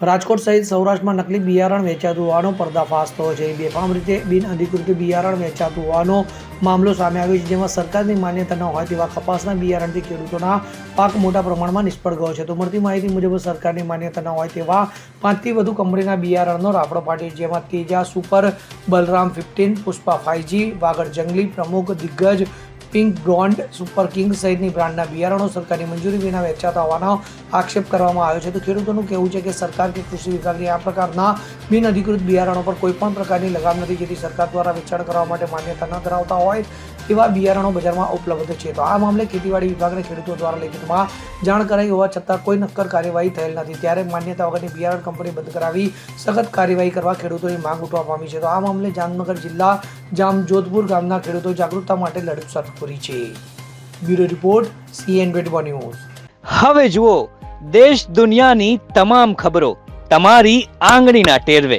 રાજકોટ સહિત સૌરાષ્ટ્રમાં નકલી બિયારણ વેચાતું હોવાનો પર્દાફાશ થયો છે. બેફામ રીતે બિનઅધિકૃત બિયારણ વેચાતું હોવાનો મામલો સામે આવ્યો છે, જેમાં સરકારની માન્યતા ન હોય તેવા કપાસના બિયારણથી ખેડૂતોના પાક મોટા પ્રમાણમાં નિષ્ફળ ગયો છે. તો મળતી માહિતી મુજબ સરકારની માન્યતા ન હોય તેવા પાંચથી વધુ કંપનીના બિયારણનો રાફડો ફાટી જેમાં તેજા સુપર બલરામ ફિફ્ટીન, પુષ્પા ફાઈજી વાગડ જંગલી પ્રમુખ દિગ્ગજ પિંક બ્રોન્ડ સુપર કિંગ સહિતની બ્રાન્ડના બિયારણો સરકારી મંજૂરી વિના વેચાતા હોવાનો આક્ષેપ કરવામાં આવ્યો છે. તો ખેડૂતોનું કહેવું છે કે સરકાર કે કૃષિ વિભાગની આ પ્રકારના બિનઅધિકૃત બિયારણો પર કોઈપણ પ્રકારની લગામ નથી, જેથી સરકાર દ્વારા વેચાણ કરવા માટે માન્યતા ન ધરાવતા હોય. તેવા બિયારણો બજારમાં ઉપલબ્ધ છે. તો આ મામલે ખેતીવાડી વિભાગને ખેડૂતો દ્વારા લેખિતમાં જાણ કરાઈ હોવા છતાં કોઈ નક્કર કાર્યવાહી થયેલ નથી. ત્યારે માન્યતા વગરની બિયારણ કંપની બંધ કરાવી સખત કાર્યવાહી કરવા ખેડૂતોની માંગ ઉઠવા પામી છે. તો આ મામલે જામનગર જિલ્લા જામ જોધપુર ગામના ખેડૂતો જાગૃતતા માટે લડત શરૂ કરી છે. Bureau report CN twenty news. હવે જુઓ, દેશ દુનિયાની તમામ ખબરો તમારી આંગળીના ટેરવે.